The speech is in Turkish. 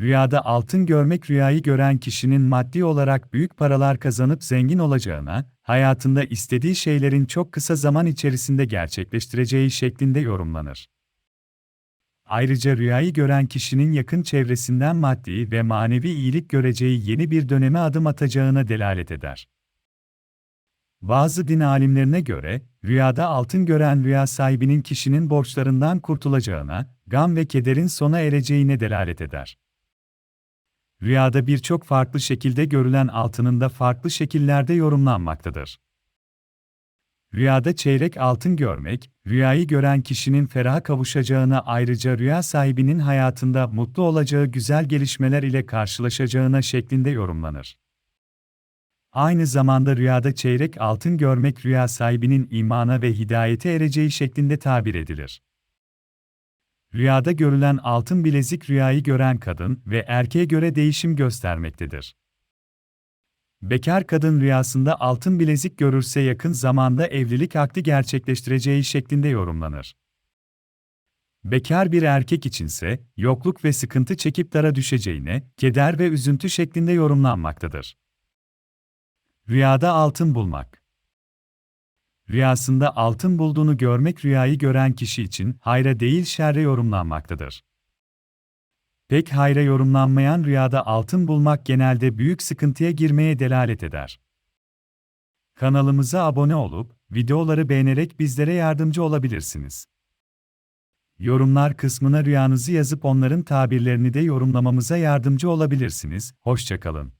Rüyada altın görmek rüyayı gören kişinin maddi olarak büyük paralar kazanıp zengin olacağına, hayatında istediği şeylerin çok kısa zaman içerisinde gerçekleştireceği şeklinde yorumlanır. Ayrıca rüyayı gören kişinin yakın çevresinden maddi ve manevi iyilik göreceği yeni bir döneme adım atacağına delalet eder. Bazı din alimlerine göre, rüyada altın gören rüya sahibinin kişinin borçlarından kurtulacağına, gam ve kederin sona ereceğine delalet eder. Rüyada birçok farklı şekilde görülen altının da farklı şekillerde yorumlanmaktadır. Rüyada çeyrek altın görmek, rüyayı gören kişinin feraha kavuşacağına ayrıca rüya sahibinin hayatında mutlu olacağı güzel gelişmeler ile karşılaşacağına şeklinde yorumlanır. Aynı zamanda rüyada çeyrek altın görmek rüya sahibinin imana ve hidayete ereceği şeklinde tabir edilir. Rüyada görülen altın bilezik rüyayı gören kadın ve erkeğe göre değişim göstermektedir. Bekar kadın rüyasında altın bilezik görürse yakın zamanda evlilik akdi gerçekleştireceği şeklinde yorumlanır. Bekar bir erkek içinse yokluk ve sıkıntı çekip dara düşeceğine, keder ve üzüntü şeklinde yorumlanmaktadır. Rüyada altın bulmak Rüyasında altın bulduğunu görmek rüyayı gören kişi için hayra değil şerre yorumlanmaktadır. Pek hayra yorumlanmayan rüyada altın bulmak genelde büyük sıkıntıya girmeye delalet eder. Kanalımıza abone olup, videoları beğenerek bizlere yardımcı olabilirsiniz. Yorumlar kısmına rüyanızı yazıp onların tabirlerini de yorumlamamıza yardımcı olabilirsiniz. Hoşçakalın.